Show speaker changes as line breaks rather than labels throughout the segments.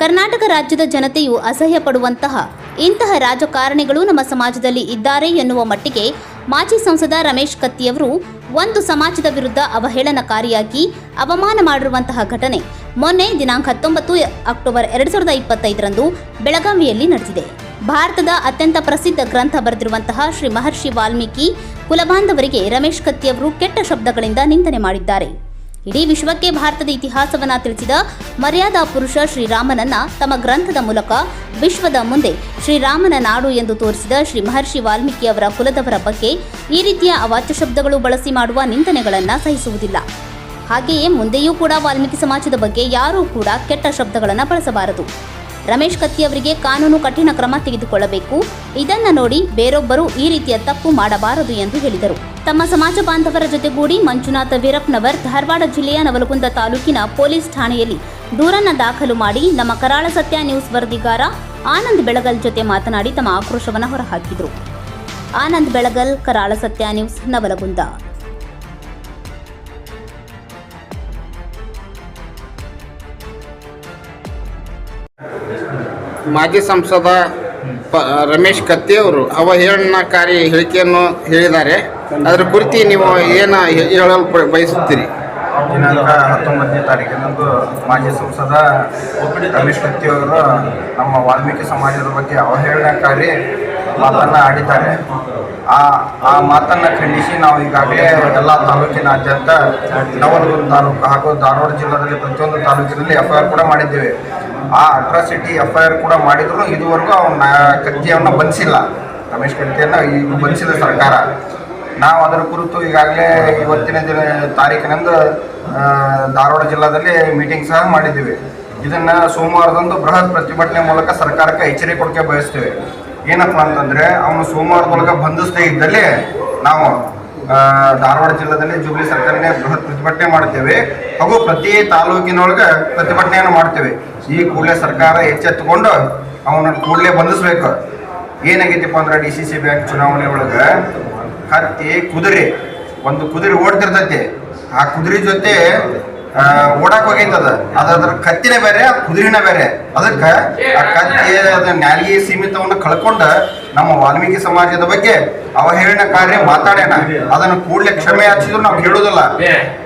ಕರ್ನಾಟಕ ರಾಜ್ಯದ ಜನತೆಯು ಅಸಹ್ಯ ಪಡುವಂತಹ ಇಂತಹ ರಾಜಕಾರಣಿಗಳು ನಮ್ಮ ಸಮಾಜದಲ್ಲಿ ಇದ್ದಾರೆ ಎನ್ನುವ ಮಟ್ಟಿಗೆ ಮಾಜಿ ಸಂಸದ ರಮೇಶ್ ಕತ್ತಿಯವರು ಒಂದು ಸಮಾಜದ ವಿರುದ್ಧ ಅವಹೇಳನಕಾರಿಯಾಗಿ ಅವಮಾನ ಮಾಡಿರುವಂತಹ ಘಟನೆ ಮೊನ್ನೆ ದಿನಾಂಕ ಹತ್ತೊಂಬತ್ತು ಅಕ್ಟೋಬರ್ ಎರಡು ಸಾವಿರದ ಇಪ್ಪತ್ತೈದರಂದು ಬೆಳಗಾವಿಯಲ್ಲಿ ನಡೆದಿದೆ. ಭಾರತದ ಅತ್ಯಂತ ಪ್ರಸಿದ್ಧ ಗ್ರಂಥ ಬರೆದಿರುವಂತಹ ಶ್ರೀ ಮಹರ್ಷಿ ವಾಲ್ಮೀಕಿ ಕುಲಬಾಂಧವರಿಗೆ ರಮೇಶ್ ಕತ್ತಿಯವರು ಕೆಟ್ಟ ಶಬ್ದಗಳಿಂದ ನಿಂದನೆ ಮಾಡಿದ್ದಾರೆ. ಇಡೀ ವಿಶ್ವಕ್ಕೆ ಭಾರತದ ಇತಿಹಾಸವನ್ನ ತಿಳಿಸಿದ ಮರ್ಯಾದಾ ಪುರುಷ ಶ್ರೀರಾಮನನ್ನ ತಮ್ಮ ಗ್ರಂಥದ ಮೂಲಕ ವಿಶ್ವದ ಮುಂದೆ ಶ್ರೀರಾಮನ ನಾಡು ಎಂದು ತೋರಿಸಿದ ಶ್ರೀ ಮಹರ್ಷಿ ವಾಲ್ಮೀಕಿ ಅವರ ಕುಲದವರ ಬಗ್ಗೆ ಈ ರೀತಿಯ ಅವಾಚ್ಯ ಶಬ್ದಗಳು ಬಳಸಿ ಮಾಡುವ ನಿಂದನೆಗಳನ್ನು ಸಹಿಸುವುದಿಲ್ಲ. ಹಾಗೆಯೇ ಮುಂದೆಯೂ ಕೂಡ ವಾಲ್ಮೀಕಿ ಸಮಾಜದ ಬಗ್ಗೆ ಯಾರೂ ಕೂಡ ಕೆಟ್ಟ ಶಬ್ದಗಳನ್ನು ಬಳಸಬಾರದು. ರಮೇಶ್ ಕತ್ತಿ ಅವರಿಗೆ ಕಾನೂನು ಕಠಿಣ ಕ್ರಮ ತೆಗೆದುಕೊಳ್ಳಬೇಕು. ಇದನ್ನು ನೋಡಿ ಬೇರೊಬ್ಬರು ಈ ರೀತಿಯ ತಪ್ಪು ಮಾಡಬಾರದು ಎಂದು ಹೇಳಿದರು. ತಮ್ಮ ಸಮಾಜ ಬಾಂಧವರ ಜೊತೆಗೂಡಿ ಮಂಜುನಾಥ ವೀರಪ್ಪನವರ್ ಧಾರವಾಡ ಜಿಲ್ಲೆಯ ನವಲಗುಂದ ತಾಲೂಕಿನ ಪೊಲೀಸ್ ಠಾಣೆಯಲ್ಲಿ ದೂರನ್ನ ದಾಖಲು ಮಾಡಿ ನಮ್ಮ ಕರಾಳ ಸತ್ಯ ನ್ಯೂಸ್ ವರದಿಗಾರ ಆನಂದ್ ಬೆಳಗಲ್ ಜೊತೆ ಮಾತನಾಡಿ ತಮ್ಮ ಆಕ್ರೋಶವನ್ನು ಹೊರಹಾಕಿದರು. ಆನಂದ್ ಬೆಳಗಲ್, ಕರಾಳ ಸತ್ಯ ನ್ಯೂಸ್, ನವಲಗುಂದ.
ಮಾಜಿ ಸಂಸದ ರಮೇಶ್ ಕತ್ತಿ ಅವರು ಅವಹೇಳನಕಾರಿ ಹೇಳಿಕೆಯನ್ನು ಹೇಳಿದ್ದಾರೆ. ಅದರ ಕುರಿತು ನೀವು ಏನು ಹೇಳಲು ಬಯಸುತ್ತೀರಿ?
ದಿನಾಂಕ ಹತ್ತೊಂಬತ್ತನೇ ತಾರೀಕಿನಂದು ಮಾಜಿ ಸಂಸದ ರಮೇಶ್ ಕತ್ತಿಯವರು ನಮ್ಮ ವಾಲ್ಮೀಕಿ ಸಮಾಜದ ಬಗ್ಗೆ ಅವಹೇಳನಕಾರಿ ಮಾತನ್ನು ಆಡಿದ್ದಾರೆ. ಆ ಆ ಮಾತನ್ನು ಖಂಡಿಸಿ ನಾವು ಈಗಾಗಲೇ ಎಲ್ಲ ತಾಲೂಕಿನಾದ್ಯಂತ ನವಲಗುಂದ ತಾಲೂಕು ಹಾಗೂ ಧಾರವಾಡ ಜಿಲ್ಲೆಯಲ್ಲಿ ಪ್ರತಿಯೊಂದು ತಾಲೂಕಿನಲ್ಲಿ ಎಫ್ ಆರ್ ಕೂಡ ಮಾಡಿದ್ದೇವೆ. ಆ ಅಟ್ರಾಸಿಟಿ ಎಫ್ ಐ ಆರ್ ಕೂಡ ಮಾಡಿದ್ರು. ಇದುವರೆಗೂ ಅವನ್ನ ಕತ್ತಿಯನ್ನು ಬಂಧಿಸಿಲ್ಲ. ರಮೇಶ್ ಕತ್ತಿಯನ್ನು ಇದು ಬಂಧಿಸಿಲ್ಲ ಸರ್ಕಾರ. ನಾವು ಅದರ ಕುರಿತು ಈಗಾಗಲೇ ಇವತ್ತಿನ ದಿನ ತಾರೀಕಿನಂದು ಧಾರವಾಡ ಜಿಲ್ಲಾದಲ್ಲಿ ಮೀಟಿಂಗ್ ಸಹ ಮಾಡಿದ್ದೀವಿ. ಇದನ್ನು ಸೋಮವಾರದಂದು ಬೃಹತ್ ಪ್ರತಿಭಟನೆ ಮೂಲಕ ಸರ್ಕಾರಕ್ಕೆ ಎಚ್ಚರಿಕೆ ಕೊಡಕ್ಕೆ ಬಯಸ್ತೇವೆ. ಏನಪ್ಪ ಅಂತಂದರೆ, ಅವನು ಸೋಮವಾರದೊಳಗೆ ಬಂಧಿಸದೇ ಇದ್ದಲ್ಲಿ ನಾವು ಧಾರವಾಡ ಜಿಲ್ಲೆಯಲ್ಲಿ ಜೂಬ್ಲಿ ಸರ್ಕಾರನೇ ಬೃಹತ್ ಪ್ರತಿಭಟನೆ ಮಾಡ್ತೇವೆ ಹಾಗೂ ಪ್ರತಿ ತಾಲೂಕಿನೊಳಗೆ ಪ್ರತಿಭಟನೆಯನ್ನು ಮಾಡ್ತೇವೆ ಈ ಕೂಡಲೇ ಸರ್ಕಾರ ಎಚ್ಚೆತ್ತುಕೊಂಡು ಅವನ ಕೂಡಲೇ ಬಂಧಿಸ್ಬೇಕು. ಏನಾಗೈತಿಪ್ಪ ಅಂದ್ರೆ ಡಿ ಸಿ ಸಿ ಬ್ಯಾಂಕ್ ಚುನಾವಣೆ ಒಳಗೆ ಹತ್ತಿ ಕುದುರೆ, ಒಂದು ಕುದುರೆ ಓಡ್ತಿರ್ತೈತಿ. ಆ ಕುದುರೆ ಜೊತೆ ಓಡಾಕ್ ಹೋಗೈತದ. ಅದ್ರ ಕತ್ತಿನ ಬೇರೆ ಆ ಕುದುರೆನೇ ಬೇರೆ. ಅದಕ್ಕೆ ಆ ಕತ್ತಿ ಅದ ನ್ಯಾಲಿಗೆ ಸೀಮಿತವನ್ನು ಕಳ್ಕೊಂಡ ನಮ್ಮ ವಾಲ್ಮೀಕಿ ಸಮಾಜದ ಬಗ್ಗೆ ಅವಹೇಳನಕಾರ್ಯ ಮಾತಾಡ್ಯಾನ ಅದನ್ನು ಕೂಡಲೇ ಕ್ಷಮೆ ಹಚ್ಚಿದ್ರು ನಾವು ಕೇಳುದಿಲ್ಲ.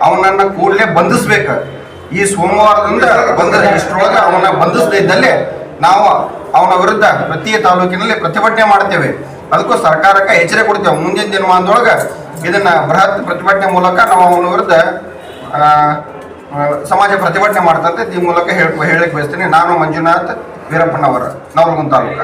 ಅವನನ್ನ ಕೂಡಲೇ ಬಂಧಿಸ್ಬೇಕು. ಈ ಸೋಮವಾರದಿಂದ ಬಂದ ಇಷ್ಟರೊಳಗೆ ಅವನ್ನ ಬಂಧಿಸದೇ ಇದ್ದಲ್ಲಿ ನಾವು ಅವನ ವಿರುದ್ಧ ಪ್ರತಿ ತಾಲೂಕಿನಲ್ಲಿ ಪ್ರತಿಭಟನೆ ಮಾಡ್ತೇವೆ. ಅದಕ್ಕೂ ಸರ್ಕಾರಕ್ಕೆ ಎಚ್ಚರಿಕೆ ಕೊಡ್ತೇವೆ. ಮುಂದಿನ ದಿನಮಾನದೊಳಗೆ ಇದನ್ನ ಬೃಹತ್ ಪ್ರತಿಭಟನೆ ಮೂಲಕ ನಾವು ಅವನ ವಿರುದ್ಧ ಸಮಾಜ ಪ್ರತಿಭಟನೆ ಮಾಡ್ತಂತೆ ಈ ಮೂಲಕ ಹೇಳ ಹೇಳಕ್ ಬಯಸ್ತೀನಿ. ನಾನು ಮಂಜುನಾಥ್ ವೀರಪ್ಪನವರ ನವಲಗುಂದ ತಾಲೂಕ.